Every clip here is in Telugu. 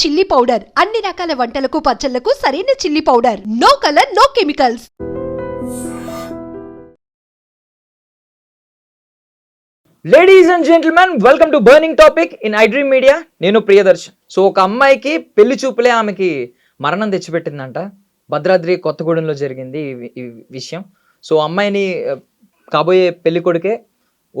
చిల్లీ పౌడర్ అన్ని రకాల వంటలకు పచ్చళ్లకు సరైన chilli powder no colour no chemicals ladies and gentlemen welcome to burning topic in iDream Media నేను ప్రియదర్శన్ సో ఒక అమ్మాయికి పెళ్లి చూపులే ఆమెకి మరణం తెచ్చిపెట్టిందంట భద్రాద్రి కొత్తగూడెంలో జరిగింది ఈ విషయం సో అమ్మాయిని కాబోయే పెళ్లి కొడుకే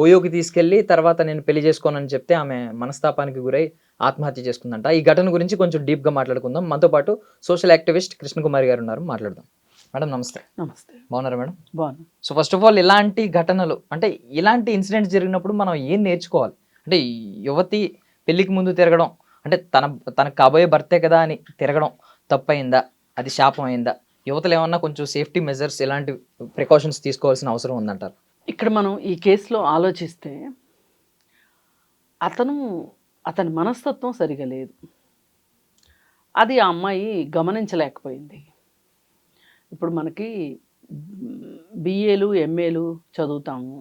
ఓయోకి తీసుకెళ్ళి తర్వాత నేను పెళ్లి చేసుకోనని చెప్తే ఆమె మనస్తాపానికి గురై ఆత్మహత్య చేసుకుందంట ఈ ఘటన గురించి కొంచెం డీప్గా మాట్లాడుకుందాం మనతో పాటు సోషల్ యాక్టివిస్ట్ కుమారి గారు ఉన్నారు మాట్లాడదాం మేడం నమస్తే నమస్తే బాగున్నారా మేడం బాగున్నా సో ఫస్ట్ ఆఫ్ ఆల్ ఇలాంటి ఘటనలు అంటే ఇలాంటి ఇన్సిడెంట్స్ జరిగినప్పుడు మనం ఏం నేర్చుకోవాలి అంటే యువతి పెళ్లికి ముందు తిరగడం అంటే తన తనకు కాబోయే భర్తే కదా అని తిరగడం అయిందా అది శాపం అయిందా యువతలు ఏమన్నా కొంచెం సేఫ్టీ మెజర్స్ ఇలాంటి ప్రికాషన్స్ తీసుకోవాల్సిన అవసరం ఉందంటారు ఇక్కడ మనం ఈ కేసులో ఆలోచిస్తే అతను అతని మనస్తత్వం సరిగా లేదు అది ఆ అమ్మాయి గమనించలేకపోయింది ఇప్పుడు మనకి బీఏలు ఎంఏలు చదువుతాము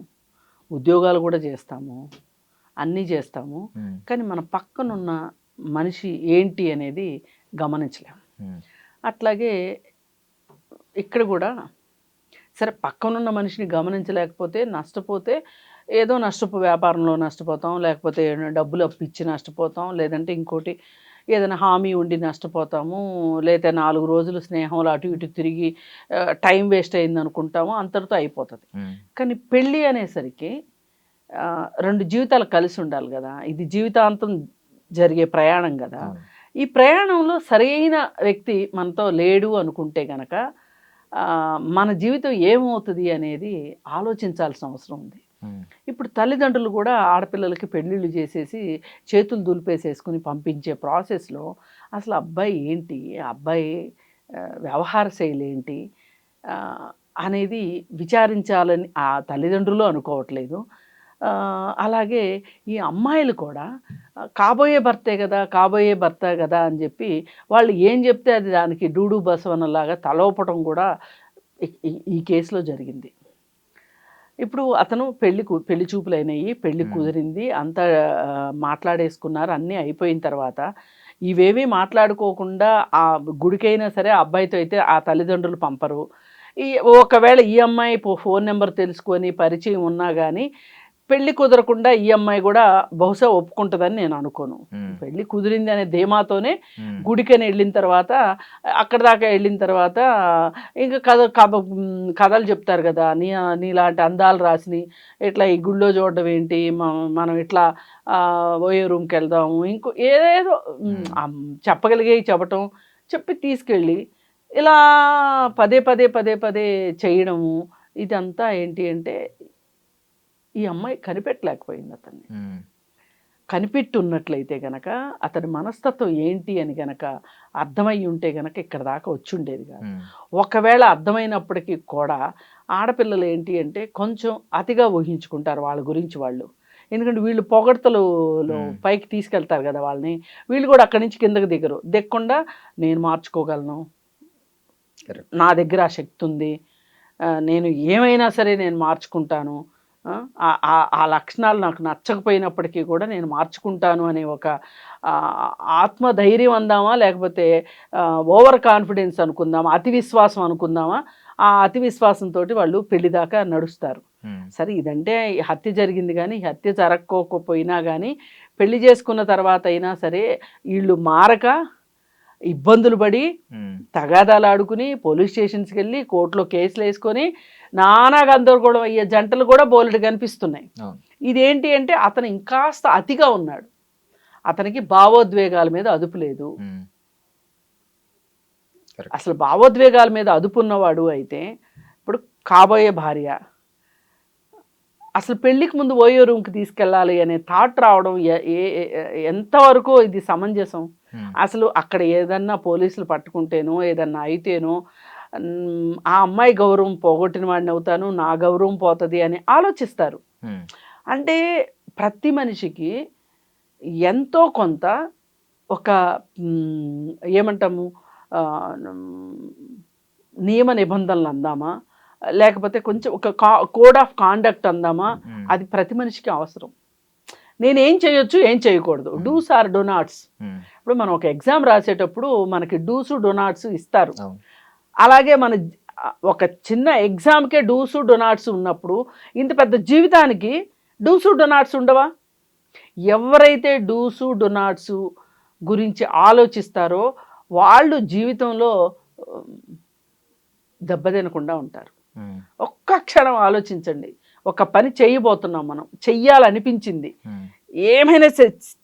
ఉద్యోగాలు కూడా చేస్తాము అన్నీ చేస్తాము కానీ మన పక్కనున్న మనిషి ఏంటి అనేది గమనించలేము అట్లాగే ఇక్కడ కూడా సరే పక్కనున్న మనిషిని గమనించలేకపోతే నష్టపోతే ఏదో నష్టపో వ్యాపారంలో నష్టపోతాం లేకపోతే డబ్బులు అప్పిచ్చి నష్టపోతాం లేదంటే ఇంకోటి ఏదైనా హామీ ఉండి నష్టపోతాము లేదా నాలుగు రోజులు స్నేహంలో అటు ఇటు తిరిగి టైం వేస్ట్ అయింది అనుకుంటాము అంతటితో అయిపోతుంది కానీ పెళ్ళి అనేసరికి రెండు జీవితాలు కలిసి ఉండాలి కదా ఇది జీవితాంతం జరిగే ప్రయాణం కదా ఈ ప్రయాణంలో సరైన వ్యక్తి మనతో లేడు అనుకుంటే గనక మన జీవితం ఏమవుతుంది అనేది ఆలోచించాల్సిన అవసరం ఉంది ఇప్పుడు తల్లిదండ్రులు కూడా ఆడపిల్లలకి పెళ్ళిళ్ళు చేసేసి చేతులు దులిపేసేసుకుని పంపించే ప్రాసెస్లో అసలు అబ్బాయి ఏంటి అబ్బాయి వ్యవహార శైలి ఏంటి అనేది విచారించాలని ఆ తల్లిదండ్రులు అనుకోవట్లేదు అలాగే ఈ అమ్మాయిలు కూడా కాబోయే భర్తే కదా కాబోయే భర్త కదా అని చెప్పి వాళ్ళు ఏం చెప్తే అది దానికి డూడు బసవనలాగా తలోపటం కూడా ఈ కేసులో జరిగింది ఇప్పుడు అతను పెళ్లి పెళ్లి చూపులు అయినాయి పెళ్లి కుదిరింది అంతా మాట్లాడేసుకున్నారు అన్నీ అయిపోయిన తర్వాత ఇవేమీ మాట్లాడుకోకుండా ఆ గుడికైనా సరే అబ్బాయితో అయితే ఆ తల్లిదండ్రులు పంపరు ఈ ఒకవేళ ఈ అమ్మాయి ఫోన్ నెంబర్ తెలుసుకొని పరిచయం ఉన్నా కానీ పెళ్లి కుదరకుండా ఈ అమ్మాయి కూడా బహుశా ఒప్పుకుంటుందని నేను అనుకోను పెళ్లి కుదిరింది అనే ధీమాతోనే గుడికని వెళ్ళిన తర్వాత అక్కడ దాకా వెళ్ళిన తర్వాత ఇంకా కథ కథలు చెప్తారు కదా నీ నీలాంటి అందాలు రాసిని ఇట్లా ఈ గుళ్ళో చూడడం ఏంటి మనం ఇట్లా ఓయో రూమ్కి వెళ్దాము ఇంకో ఏదేదో చెప్పగలిగే చెప్పటం చెప్పి తీసుకెళ్ళి ఇలా పదే పదే పదే పదే చేయడము ఇదంతా ఏంటి అంటే ఈ అమ్మాయి కనిపెట్టలేకపోయింది అతన్ని కనిపెట్టున్నట్లయితే గనక అతని మనస్తత్వం ఏంటి అని గనక అర్థమై ఉంటే గనక ఇక్కడ దాకా ఉండేది కాదు ఒకవేళ అర్థమైనప్పటికీ కూడా ఆడపిల్లలు ఏంటి అంటే కొంచెం అతిగా ఊహించుకుంటారు వాళ్ళ గురించి వాళ్ళు ఎందుకంటే వీళ్ళు పొగడతలలో పైకి తీసుకెళ్తారు కదా వాళ్ళని వీళ్ళు కూడా అక్కడి నుంచి కిందకి దిగరు దిగకుండా నేను మార్చుకోగలను నా దగ్గర ఆ శక్తి ఉంది నేను ఏమైనా సరే నేను మార్చుకుంటాను ఆ లక్షణాలు నాకు నచ్చకపోయినప్పటికీ కూడా నేను మార్చుకుంటాను అనే ఒక ఆత్మధైర్యం అందామా లేకపోతే ఓవర్ కాన్ఫిడెన్స్ అనుకుందామా అతి విశ్వాసం అనుకుందామా ఆ అతి విశ్వాసంతో వాళ్ళు పెళ్లిదాకా నడుస్తారు సరే ఇదంటే హత్య జరిగింది కానీ హత్య జరగకపోయినా కానీ పెళ్లి చేసుకున్న తర్వాత అయినా సరే వీళ్ళు మారక ఇబ్బందులు పడి తగాదాలు ఆడుకుని పోలీస్ స్టేషన్స్కి వెళ్ళి కోర్టులో కేసులు వేసుకొని నానా గందరగోళం అయ్యే జంటలు కూడా బోలెడు కనిపిస్తున్నాయి ఇదేంటి అంటే అతను ఇంకాస్త అతిగా ఉన్నాడు అతనికి భావోద్వేగాల మీద అదుపు లేదు అసలు భావోద్వేగాల మీద అదుపు ఉన్నవాడు అయితే ఇప్పుడు కాబోయే భార్య అసలు పెళ్లికి ముందు ఓయో రూమ్కి తీసుకెళ్ళాలి అనే థాట్ రావడం ఎంతవరకు ఇది సమంజసం Hmm. అసలు అక్కడ ఏదన్నా పోలీసులు పట్టుకుంటేనో ఏదన్నా అయితేనో ఆ అమ్మాయి గౌరవం పోగొట్టిన వాడిని అవుతాను నా గౌరవం పోతుంది అని ఆలోచిస్తారు hmm. అంటే ప్రతి మనిషికి ఎంతో కొంత ఒక ఏమంటాము నియమ నిబంధనలు అందామా లేకపోతే కొంచెం ఒక కోడ్ ఆఫ్ కాండక్ట్ అందామా hmm. అది ప్రతి మనిషికి అవసరం నేనేం చేయొచ్చు ఏం చేయకూడదు డూస్ ఆర్ డోనాట్స్ ఇప్పుడు మనం ఒక ఎగ్జామ్ రాసేటప్పుడు మనకి డూసు డొనాట్స్ ఇస్తారు అలాగే మన ఒక చిన్న ఎగ్జామ్కే డూసు డొనాట్స్ ఉన్నప్పుడు ఇంత పెద్ద జీవితానికి డూసు డొనాట్స్ ఉండవా ఎవరైతే డూసు డొనాట్స్ గురించి ఆలోచిస్తారో వాళ్ళు జీవితంలో దెబ్బతినకుండా ఉంటారు ఒక్క క్షణం ఆలోచించండి ఒక పని చేయబోతున్నాం మనం చెయ్యాలనిపించింది ఏమైనా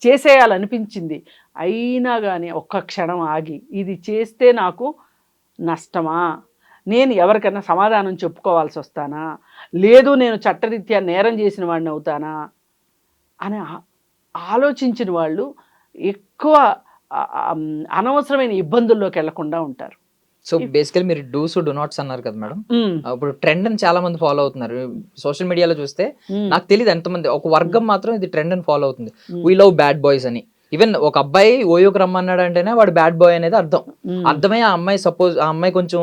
చేసేయాలనిపించింది అయినా కానీ ఒక్క క్షణం ఆగి ఇది చేస్తే నాకు నష్టమా నేను ఎవరికైనా సమాధానం చెప్పుకోవాల్సి వస్తానా లేదు నేను చట్టరీత్యా నేరం చేసిన వాడిని అవుతానా అని ఆలోచించిన వాళ్ళు ఎక్కువ అనవసరమైన ఇబ్బందుల్లోకి వెళ్లకుండా ఉంటారు సో బేసికల్ మీరు డూస్ డూ నాట్స్ అన్నారు కదా మేడం ఇప్పుడు ట్రెండ్ అని చాలా మంది ఫాలో అవుతున్నారు సోషల్ మీడియాలో చూస్తే నాకు తెలియదు ఎంతమంది ఒక వర్గం మాత్రం ఇది ట్రెండ్ అని ఫాలో అవుతుంది వీ లవ్ బ్యాడ్ బాయ్స్ అని ఈవెన్ ఒక అబ్బాయి ఓయోకి రమ్మన్నాడు అంటేనే వాడు బ్యాడ్ బాయ్ అనేది అర్థం అర్థమై ఆ అమ్మాయి సపోజ్ ఆ అమ్మాయి కొంచెం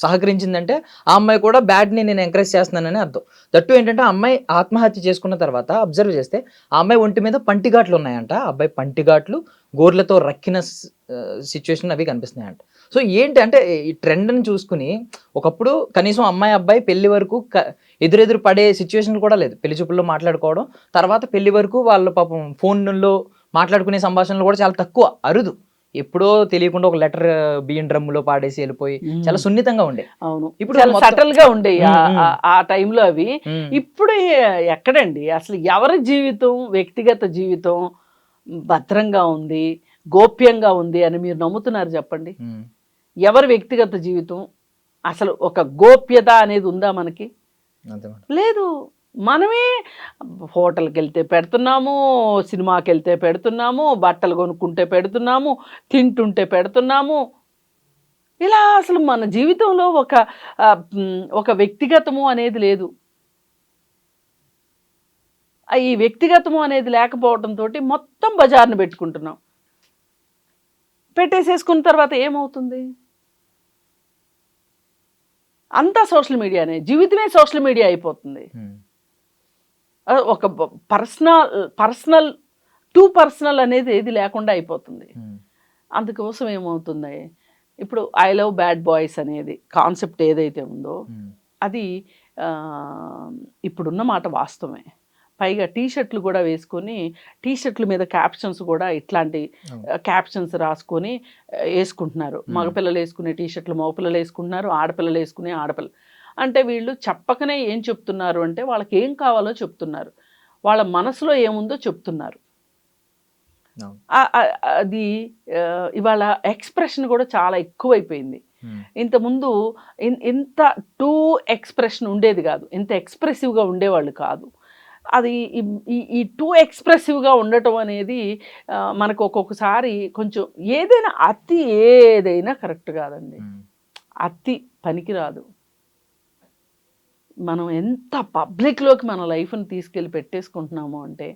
సహకరించిందంటే ఆ అమ్మాయి కూడా బ్యాడ్ ని నేను ఎంకరేజ్ చేస్తున్నానని అర్థం దట్టు ఏంటంటే ఆ అమ్మాయి ఆత్మహత్య చేసుకున్న తర్వాత అబ్జర్వ్ చేస్తే ఆ అమ్మాయి ఒంటి మీద పంటిఘాట్లు ఉన్నాయంట అబ్బాయి పంటిఘాట్లు గోర్లతో రక్కిన సిచ్యువేషన్ అవి కనిపిస్తున్నాయి అంట సో ఏంటి అంటే ఈ ట్రెండ్ని చూసుకుని ఒకప్పుడు కనీసం అమ్మాయి అబ్బాయి పెళ్లి వరకు ఎదురెదురు పడే సిచ్యువేషన్ కూడా లేదు పెళ్లి చూపుల్లో మాట్లాడుకోవడం తర్వాత పెళ్లి వరకు వాళ్ళ పాపం ఫోన్లో మాట్లాడుకునే సంభాషణలు కూడా చాలా తక్కువ అరుదు ఎప్పుడో తెలియకుండా ఒక లెటర్ బియ్యం లో పాడేసి వెళ్ళిపోయి చాలా సున్నితంగా ఉండే అవును ఇప్పుడు చాలా సటల్ గా ఉండే ఆ టైంలో అవి ఇప్పుడు ఎక్కడండి అసలు ఎవరి జీవితం వ్యక్తిగత జీవితం భద్రంగా ఉంది గోప్యంగా ఉంది అని మీరు నమ్ముతున్నారు చెప్పండి ఎవరి వ్యక్తిగత జీవితం అసలు ఒక గోప్యత అనేది ఉందా మనకి లేదు మనమే హోటల్కి వెళ్తే పెడుతున్నాము సినిమాకి వెళ్తే పెడుతున్నాము బట్టలు కొనుక్కుంటే పెడుతున్నాము తింటుంటే పెడుతున్నాము ఇలా అసలు మన జీవితంలో ఒక ఒక వ్యక్తిగతము అనేది లేదు ఈ వ్యక్తిగతము అనేది లేకపోవడంతో మొత్తం బజార్ను పెట్టుకుంటున్నాం పెట్టేసేసుకున్న తర్వాత ఏమవుతుంది అంతా సోషల్ మీడియానే జీవితమే సోషల్ మీడియా అయిపోతుంది ఒక పర్సనల్ పర్సనల్ టూ పర్సనల్ అనేది ఏది లేకుండా అయిపోతుంది అందుకోసం ఏమవుతుంది ఇప్పుడు ఐ లవ్ బ్యాడ్ బాయ్స్ అనేది కాన్సెప్ట్ ఏదైతే ఉందో అది ఇప్పుడున్న మాట వాస్తవమే పైగా టీ షర్ట్లు కూడా వేసుకొని టీ షర్ట్ల మీద క్యాప్షన్స్ కూడా ఇట్లాంటి క్యాప్షన్స్ రాసుకొని వేసుకుంటున్నారు మగపిల్లలు వేసుకునే టీ షర్ట్లు మగపిల్లలు వేసుకుంటున్నారు ఆడపిల్లలు వేసుకునే ఆడపిల్ల అంటే వీళ్ళు చెప్పకనే ఏం చెప్తున్నారు అంటే వాళ్ళకి ఏం కావాలో చెప్తున్నారు వాళ్ళ మనసులో ఏముందో చెప్తున్నారు అది ఇవాళ ఎక్స్ప్రెషన్ కూడా చాలా ఎక్కువైపోయింది ఇంతకుముందు ఇంత టూ ఎక్స్ప్రెషన్ ఉండేది కాదు ఇంత ఎక్స్ప్రెసివ్గా ఉండేవాళ్ళు కాదు అది ఈ టూ ఎక్స్ప్రెసివ్గా ఉండటం అనేది మనకు ఒక్కొక్కసారి కొంచెం ఏదైనా అతి ఏదైనా కరెక్ట్ కాదండి అతి పనికిరాదు మనం ఎంత పబ్లిక్లోకి మన లైఫ్ని తీసుకెళ్ళి పెట్టేసుకుంటున్నాము అంటే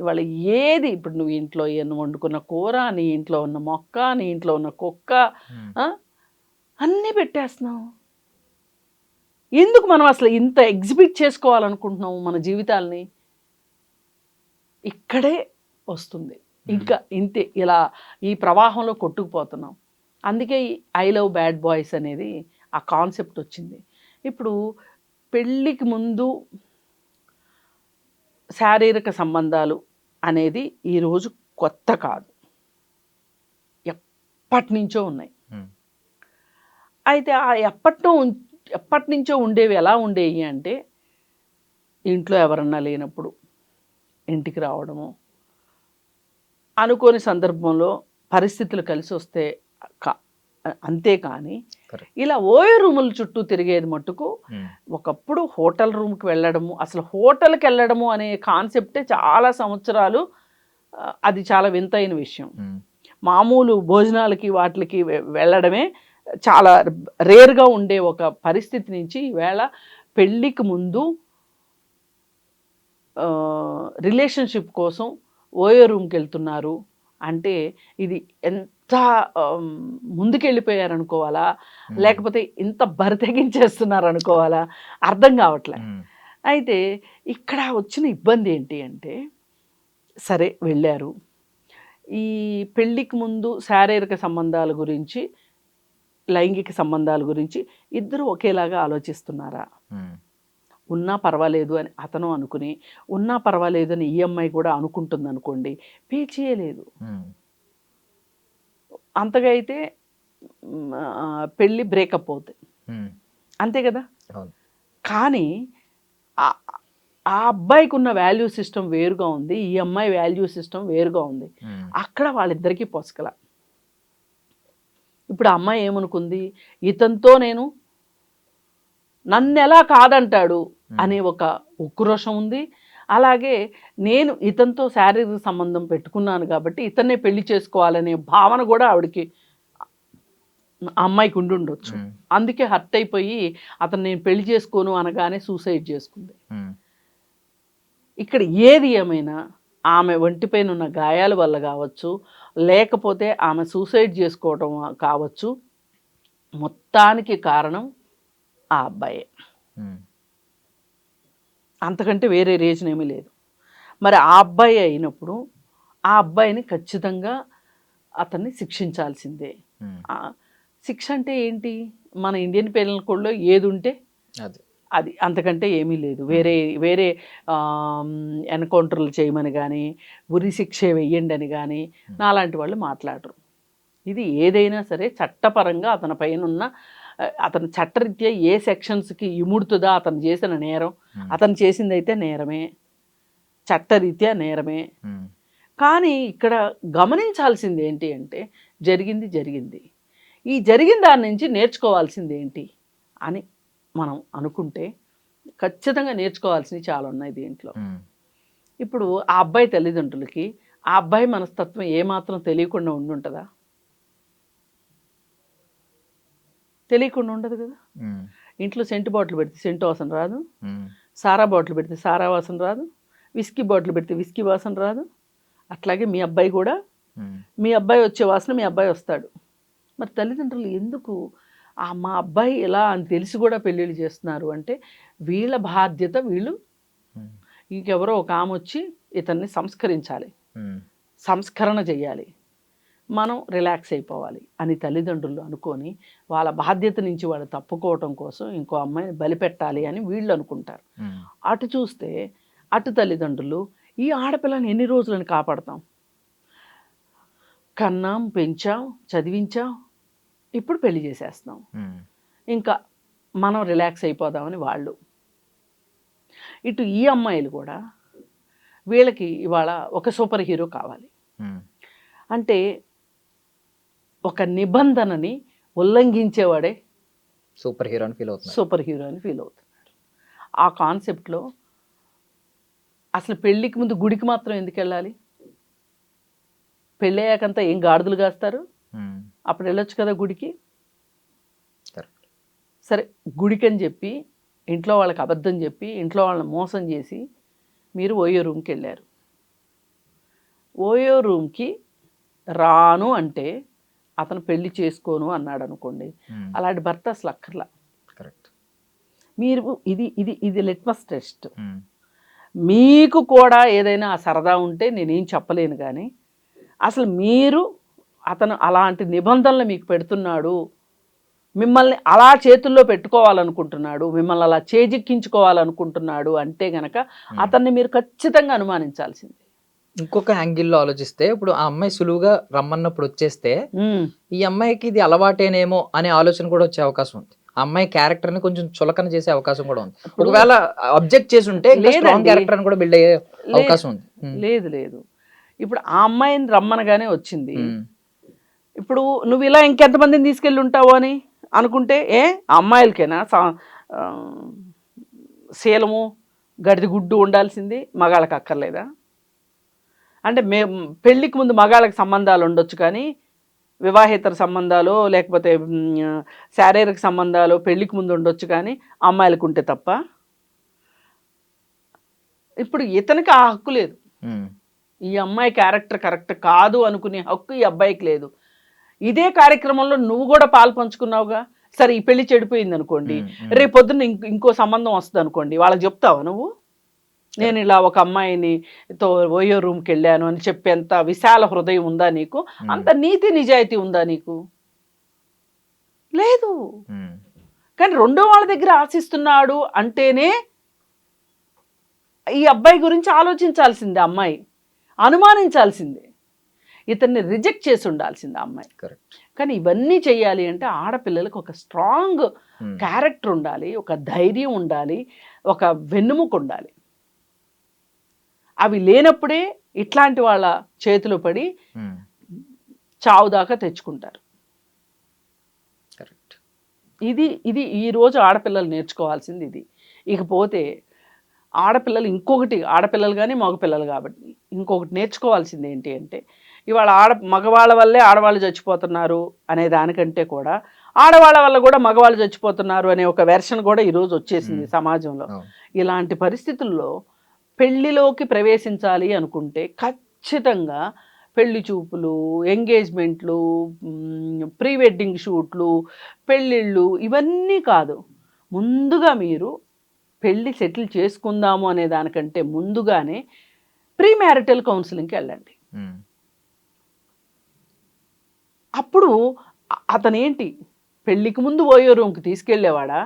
ఇవాళ ఏది ఇప్పుడు నువ్వు ఇంట్లో ఏమన్నా వండుకున్న కూర నీ ఇంట్లో ఉన్న మొక్క నీ ఇంట్లో ఉన్న కుక్క అన్నీ పెట్టేస్తున్నావు ఎందుకు మనం అసలు ఇంత ఎగ్జిబిట్ చేసుకోవాలనుకుంటున్నాము మన జీవితాలని ఇక్కడే వస్తుంది ఇంకా ఇంతే ఇలా ఈ ప్రవాహంలో కొట్టుకుపోతున్నాం అందుకే ఐ లవ్ బ్యాడ్ బాయ్స్ అనేది ఆ కాన్సెప్ట్ వచ్చింది ఇప్పుడు పెళ్ళికి ముందు శారీరక సంబంధాలు అనేది ఈరోజు కొత్త కాదు ఎప్పటి నుంచో ఉన్నాయి అయితే ఆ ఎప్పటినో ఎప్పటి నుంచో ఉండేవి ఎలా ఉండేవి అంటే ఇంట్లో ఎవరన్నా లేనప్పుడు ఇంటికి రావడము అనుకోని సందర్భంలో పరిస్థితులు కలిసి వస్తే అంతేకాని ఇలా ఓయో రూముల చుట్టూ తిరిగేది మట్టుకు ఒకప్పుడు హోటల్ రూమ్కి వెళ్ళడము అసలు హోటల్కి వెళ్ళడము అనే కాన్సెప్టే చాలా సంవత్సరాలు అది చాలా వింతైన విషయం మామూలు భోజనాలకి వాటికి వెళ్ళడమే చాలా రేర్గా ఉండే ఒక పరిస్థితి నుంచి ఈవేళ పెళ్ళికి ముందు రిలేషన్షిప్ కోసం ఓయో రూమ్కి వెళ్తున్నారు అంటే ఇది ఎంత ముందుకెళ్ళిపోయారనుకోవాలా లేకపోతే ఇంత బరితెగించేస్తున్నారు అనుకోవాలా అర్థం కావట్లే అయితే ఇక్కడ వచ్చిన ఇబ్బంది ఏంటి అంటే సరే వెళ్ళారు ఈ పెళ్ళికి ముందు శారీరక సంబంధాల గురించి లైంగిక సంబంధాల గురించి ఇద్దరు ఒకేలాగా ఆలోచిస్తున్నారా ఉన్నా పర్వాలేదు అని అతను అనుకుని ఉన్నా పర్వాలేదు అని ఈఎంఐ కూడా అనుకుంటుంది అనుకోండి పే చేయలేదు అంతగా అయితే పెళ్ళి బ్రేకప్ అవుతుంది అంతే కదా కానీ ఆ అబ్బాయికి ఉన్న వాల్యూ సిస్టమ్ వేరుగా ఉంది ఈ అమ్మాయి వాల్యూ సిస్టమ్ వేరుగా ఉంది అక్కడ వాళ్ళిద్దరికీ పొసకల ఇప్పుడు అమ్మాయి ఏమనుకుంది ఇతనితో నేను నన్ను ఎలా కాదంటాడు అనే ఒక ఉక్రోషం ఉంది అలాగే నేను ఇతనితో శారీరక సంబంధం పెట్టుకున్నాను కాబట్టి ఇతన్నే పెళ్లి చేసుకోవాలనే భావన కూడా ఆవిడకి అమ్మాయికి ఉండి ఉండొచ్చు అందుకే హర్ట్ అయిపోయి అతను నేను పెళ్లి చేసుకోను అనగానే సూసైడ్ చేసుకుంది ఇక్కడ ఏది ఏమైనా ఆమె ఒంటిపైన ఉన్న గాయాల వల్ల కావచ్చు లేకపోతే ఆమె సూసైడ్ చేసుకోవటం కావచ్చు మొత్తానికి కారణం ఆ అబ్బాయే అంతకంటే వేరే రీజన్ ఏమీ లేదు మరి ఆ అబ్బాయి అయినప్పుడు ఆ అబ్బాయిని ఖచ్చితంగా అతన్ని శిక్షించాల్సిందే శిక్ష అంటే ఏంటి మన ఇండియన్ పీనల్ కూడా ఏది ఉంటే అది అది అంతకంటే ఏమీ లేదు వేరే వేరే ఎన్కౌంటర్లు చేయమని కానీ ఉరి శిక్ష వేయండి అని కానీ నాలాంటి వాళ్ళు మాట్లాడరు ఇది ఏదైనా సరే చట్టపరంగా అతని పైన ఉన్న అతను చట్టరీత్యా ఏ సెక్షన్స్కి ఇముడుతుందా అతను చేసిన నేరం అతను చేసింది అయితే నేరమే చట్టరీత్యా నేరమే కానీ ఇక్కడ గమనించాల్సింది ఏంటి అంటే జరిగింది జరిగింది ఈ జరిగిన దాని నుంచి నేర్చుకోవాల్సింది ఏంటి అని మనం అనుకుంటే ఖచ్చితంగా నేర్చుకోవాల్సినవి చాలా ఉన్నాయి దీంట్లో ఇప్పుడు ఆ అబ్బాయి తల్లిదండ్రులకి ఆ అబ్బాయి మనస్తత్వం ఏమాత్రం తెలియకుండా ఉండుంటుందా తెలియకుండా ఉండదు కదా ఇంట్లో సెంటు బాటిల్ పెడితే సెంటు వాసన రాదు సారా బాటిల్ పెడితే సారా వాసన రాదు విస్కీ బాటిల్ పెడితే విస్కీ వాసన రాదు అట్లాగే మీ అబ్బాయి కూడా మీ అబ్బాయి వచ్చే వాసన మీ అబ్బాయి వస్తాడు మరి తల్లిదండ్రులు ఎందుకు మా అబ్బాయి ఎలా అని తెలిసి కూడా పెళ్ళిళ్ళు చేస్తున్నారు అంటే వీళ్ళ బాధ్యత వీళ్ళు ఇంకెవరో ఒక ఆమె వచ్చి ఇతన్ని సంస్కరించాలి సంస్కరణ చేయాలి మనం రిలాక్స్ అయిపోవాలి అని తల్లిదండ్రులు అనుకొని వాళ్ళ బాధ్యత నుంచి వాళ్ళు తప్పుకోవటం కోసం ఇంకో అమ్మాయిని బలిపెట్టాలి అని వీళ్ళు అనుకుంటారు అటు చూస్తే అటు తల్లిదండ్రులు ఈ ఆడపిల్లని ఎన్ని రోజులను కాపాడతాం కన్నాం పెంచాం చదివించాం ఇప్పుడు పెళ్లి చేసేస్తాం ఇంకా మనం రిలాక్స్ అయిపోదామని వాళ్ళు ఇటు ఈ అమ్మాయిలు కూడా వీళ్ళకి ఇవాళ ఒక సూపర్ హీరో కావాలి అంటే ఒక నిబంధనని ఉల్లంఘించేవాడే సూపర్ హీరో అని ఫీల్ అవుతుంది సూపర్ హీరో అని ఫీల్ అవుతున్నాడు ఆ కాన్సెప్ట్లో అసలు పెళ్ళికి ముందు గుడికి మాత్రం ఎందుకు వెళ్ళాలి పెళ్ళయ్యాకంతా ఏం గాడిదలు కాస్తారు అప్పుడు వెళ్ళొచ్చు కదా గుడికి సరే గుడికి అని చెప్పి ఇంట్లో వాళ్ళకి అబద్ధం చెప్పి ఇంట్లో వాళ్ళని మోసం చేసి మీరు ఓయో రూమ్కి వెళ్ళారు ఓయో రూమ్కి రాను అంటే అతను పెళ్లి చేసుకోను అన్నాడు అనుకోండి అలాంటి భర్త అసలు అక్కర్లా కరెక్ట్ మీరు ఇది ఇది ఇది లిట్మస్ టెస్ట్ మీకు కూడా ఏదైనా సరదా ఉంటే నేనేం చెప్పలేను కానీ అసలు మీరు అతను అలాంటి నిబంధనలు మీకు పెడుతున్నాడు మిమ్మల్ని అలా చేతుల్లో పెట్టుకోవాలనుకుంటున్నాడు మిమ్మల్ని అలా చేజిక్కించుకోవాలనుకుంటున్నాడు అంటే గనక అతన్ని మీరు ఖచ్చితంగా అనుమానించాల్సింది ఇంకొక యాంగిల్లో ఆలోచిస్తే ఇప్పుడు ఆ అమ్మాయి సులువుగా రమ్మన్నప్పుడు వచ్చేస్తే ఈ అమ్మాయికి ఇది అలవాటేనేమో అనే ఆలోచన కూడా వచ్చే అవకాశం ఉంది అమ్మాయి క్యారెక్టర్ ని కొంచెం చులకన చేసే అవకాశం కూడా ఉంది ఒకవేళ అబ్జెక్ట్ చేసి ఉంటే క్యారెక్టర్ కూడా బిల్డ్ అయ్యే అవకాశం ఉంది లేదు లేదు ఇప్పుడు ఆ అమ్మాయిని రమ్మనగానే వచ్చింది ఇప్పుడు నువ్వు ఇలా ఇంకెంతమందిని తీసుకెళ్ళి ఉంటావు అని అనుకుంటే ఏ అమ్మాయిలకైనా సేలము గడిది గుడ్డు ఉండాల్సింది మగాళ్ళకి అక్కర్లేదా అంటే మే పెళ్ళికి ముందు మగాళ్ళకి సంబంధాలు ఉండొచ్చు కానీ వివాహేతర సంబంధాలు లేకపోతే శారీరక సంబంధాలు పెళ్ళికి ముందు ఉండొచ్చు కానీ అమ్మాయిలకు ఉంటే తప్ప ఇప్పుడు ఇతనికి ఆ హక్కు లేదు ఈ అమ్మాయి క్యారెక్టర్ కరెక్ట్ కాదు అనుకునే హక్కు ఈ అబ్బాయికి లేదు ఇదే కార్యక్రమంలో నువ్వు కూడా పాలు పంచుకున్నావుగా సరే ఈ పెళ్లి చెడిపోయింది అనుకోండి రేపు పొద్దున్న ఇంకో సంబంధం వస్తుంది అనుకోండి వాళ్ళకి చెప్తావా నువ్వు నేను ఇలా ఒక అమ్మాయిని తో ఓయో రూమ్కి వెళ్ళాను అని చెప్పేంత విశాల హృదయం ఉందా నీకు hmm. అంత నీతి నిజాయితీ ఉందా నీకు లేదు hmm. కానీ రెండో వాళ్ళ దగ్గర ఆశిస్తున్నాడు అంటేనే ఈ అబ్బాయి గురించి ఆలోచించాల్సిందే అమ్మాయి అనుమానించాల్సిందే ఇతన్ని రిజెక్ట్ చేసి ఉండాల్సింది అమ్మాయి కానీ ఇవన్నీ చేయాలి అంటే ఆడపిల్లలకు ఒక స్ట్రాంగ్ hmm. క్యారెక్టర్ ఉండాలి ఒక ధైర్యం ఉండాలి ఒక వెన్నుముక ఉండాలి అవి లేనప్పుడే ఇట్లాంటి వాళ్ళ చేతిలో పడి hmm. చావు దాకా తెచ్చుకుంటారు ఇది ఇది ఈరోజు ఆడపిల్లలు నేర్చుకోవాల్సింది ఇది ఇకపోతే ఆడపిల్లలు ఇంకొకటి ఆడపిల్లలు కానీ మగపిల్లలు కాబట్టి ఇంకొకటి నేర్చుకోవాల్సింది ఏంటి అంటే ఇవాళ ఆడ మగవాళ్ళ వల్లే ఆడవాళ్ళు చచ్చిపోతున్నారు అనే దానికంటే కూడా ఆడవాళ్ళ వల్ల కూడా మగవాళ్ళు చచ్చిపోతున్నారు అనే ఒక వెర్షన్ కూడా ఈరోజు వచ్చేసింది hmm. సమాజంలో ఇలాంటి పరిస్థితుల్లో పెళ్ళిలోకి ప్రవేశించాలి అనుకుంటే ఖచ్చితంగా పెళ్లి చూపులు ఎంగేజ్మెంట్లు ప్రీ వెడ్డింగ్ షూట్లు పెళ్ళిళ్ళు ఇవన్నీ కాదు ముందుగా మీరు పెళ్ళి సెటిల్ చేసుకుందాము అనే దానికంటే ముందుగానే ప్రీ మ్యారిటల్ కౌన్సిలింగ్కి వెళ్ళండి అప్పుడు అతనేంటి పెళ్ళికి ముందు ఓయో రూమ్కి తీసుకెళ్ళేవాడా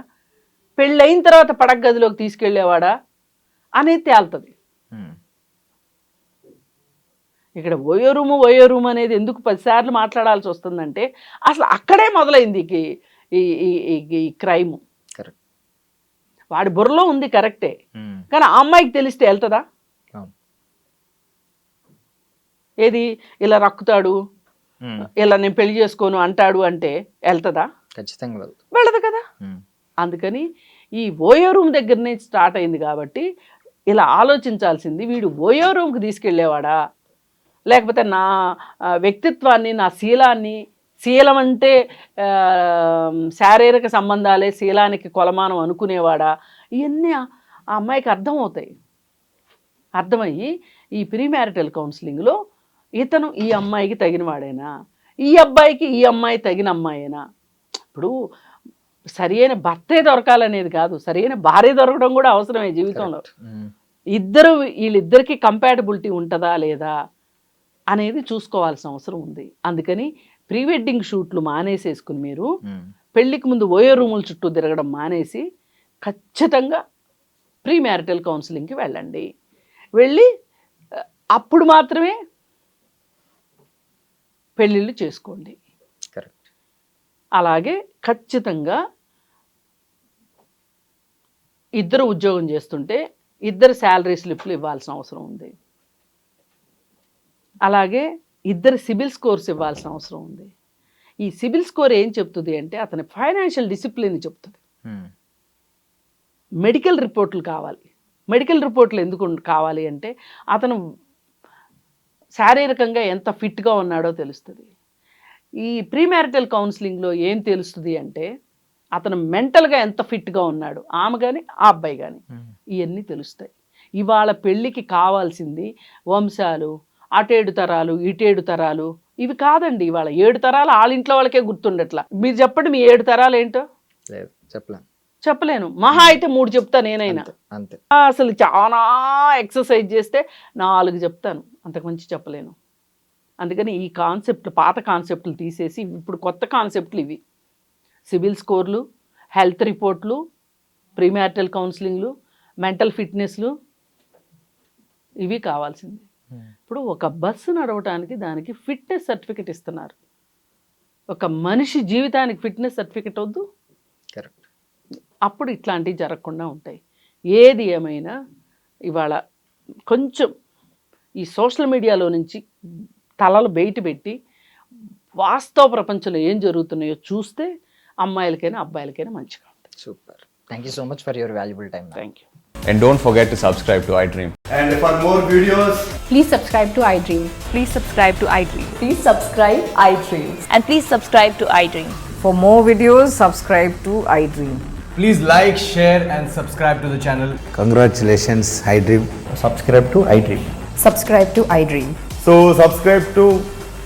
అయిన తర్వాత పడగదిలోకి తీసుకెళ్లేవాడా తీసుకెళ్ళేవాడా అనేది తేలుతుంది ఇక్కడ ఓయో రూము ఓయో రూమ్ అనేది ఎందుకు పదిసార్లు మాట్లాడాల్సి వస్తుందంటే అసలు అక్కడే మొదలైంది ఈ క్రైమ్ వాడి బుర్రలో ఉంది కరెక్టే కానీ ఆ అమ్మాయికి తెలిస్తే వెళ్తుందా ఏది ఇలా రక్కుతాడు ఇలా నేను పెళ్లి చేసుకోను అంటాడు అంటే వెళ్తుందా ఖచ్చితంగా వెళ్ళదు కదా అందుకని ఈ ఓయో రూమ్ దగ్గర నుంచి స్టార్ట్ అయింది కాబట్టి ఇలా ఆలోచించాల్సింది వీడు ఓయో రూమ్కి తీసుకెళ్ళేవాడా లేకపోతే నా వ్యక్తిత్వాన్ని నా శీలాన్ని శీలం అంటే శారీరక సంబంధాలే శీలానికి కొలమానం అనుకునేవాడా ఇవన్నీ ఆ అమ్మాయికి అర్థమవుతాయి అర్థమయ్యి ఈ ప్రీ మ్యారిటల్ కౌన్సిలింగ్లో ఇతను ఈ అమ్మాయికి తగినవాడైనా ఈ అబ్బాయికి ఈ అమ్మాయి తగిన అమ్మాయినా ఇప్పుడు సరియైన భర్తే దొరకాలనేది కాదు అయిన భార్య దొరకడం కూడా అవసరమే జీవితంలో ఇద్దరు వీళ్ళిద్దరికీ కంపాటబిలిటీ ఉంటుందా లేదా అనేది చూసుకోవాల్సిన అవసరం ఉంది అందుకని ప్రీ వెడ్డింగ్ షూట్లు మానేసేసుకుని మీరు పెళ్లికి ముందు ఓయో రూముల చుట్టూ తిరగడం మానేసి ఖచ్చితంగా ప్రీ మ్యారిటల్ కౌన్సిలింగ్కి వెళ్ళండి వెళ్ళి అప్పుడు మాత్రమే పెళ్ళిళ్ళు చేసుకోండి కరెక్ట్ అలాగే ఖచ్చితంగా ఇద్దరు ఉద్యోగం చేస్తుంటే ఇద్దరు శాలరీ స్లిప్లు ఇవ్వాల్సిన అవసరం ఉంది అలాగే ఇద్దరు సిబిల్ స్కోర్స్ ఇవ్వాల్సిన అవసరం ఉంది ఈ సిబిల్ స్కోర్ ఏం చెప్తుంది అంటే అతని ఫైనాన్షియల్ డిసిప్లిన్ చెప్తుంది మెడికల్ రిపోర్ట్లు కావాలి మెడికల్ రిపోర్ట్లు ఎందుకు కావాలి అంటే అతను శారీరకంగా ఎంత ఫిట్గా ఉన్నాడో తెలుస్తుంది ఈ ప్రీమ్యారిటల్ కౌన్సిలింగ్లో ఏం తెలుస్తుంది అంటే అతను మెంటల్గా ఎంత ఫిట్గా ఉన్నాడు ఆమె కానీ ఆ అబ్బాయి కానీ ఇవన్నీ తెలుస్తాయి ఇవాళ పెళ్ళికి కావాల్సింది వంశాలు అటేడు తరాలు ఇటేడు తరాలు ఇవి కాదండి ఇవాళ ఏడు తరాలు వాళ్ళ ఇంట్లో వాళ్ళకే గుర్తుండట్లా మీరు చెప్పండి మీ ఏడు తరాలు ఏంటో లేదు చెప్పలేను చెప్పలేను మహా అయితే మూడు చెప్తా నేనైనా అంతే అసలు చాలా ఎక్సర్సైజ్ చేస్తే నాలుగు చెప్తాను అంతకు మంచి చెప్పలేను అందుకని ఈ కాన్సెప్ట్ పాత కాన్సెప్ట్లు తీసేసి ఇప్పుడు కొత్త కాన్సెప్ట్లు ఇవి సివిల్ స్కోర్లు హెల్త్ రిపోర్ట్లు ప్రీమ్యారిటల్ కౌన్సిలింగ్లు మెంటల్ ఫిట్నెస్లు ఇవి కావాల్సింది hmm. ఇప్పుడు ఒక బస్సు నడవటానికి దానికి ఫిట్నెస్ సర్టిఫికెట్ ఇస్తున్నారు ఒక మనిషి జీవితానికి ఫిట్నెస్ సర్టిఫికెట్ వద్దు కరెక్ట్ అప్పుడు ఇట్లాంటివి జరగకుండా ఉంటాయి ఏది ఏమైనా ఇవాళ కొంచెం ఈ సోషల్ మీడియాలో నుంచి తలలు బయట పెట్టి వాస్తవ ప్రపంచంలో ఏం జరుగుతున్నాయో చూస్తే అమ్మాయిలకైనా అబ్బాయిలకైనా మంచిగా ఉంటుంది super thank you so much for your valuable time thank you And don't forget to subscribe to iDream. And for more videos, please subscribe to iDream. Please subscribe to iDream. Please subscribe iDream. And please subscribe to iDream. For more videos, subscribe to iDream. Please like, share, and subscribe to the channel. Congratulations, iDream. Subscribe to iDream. Subscribe to iDream. So subscribe to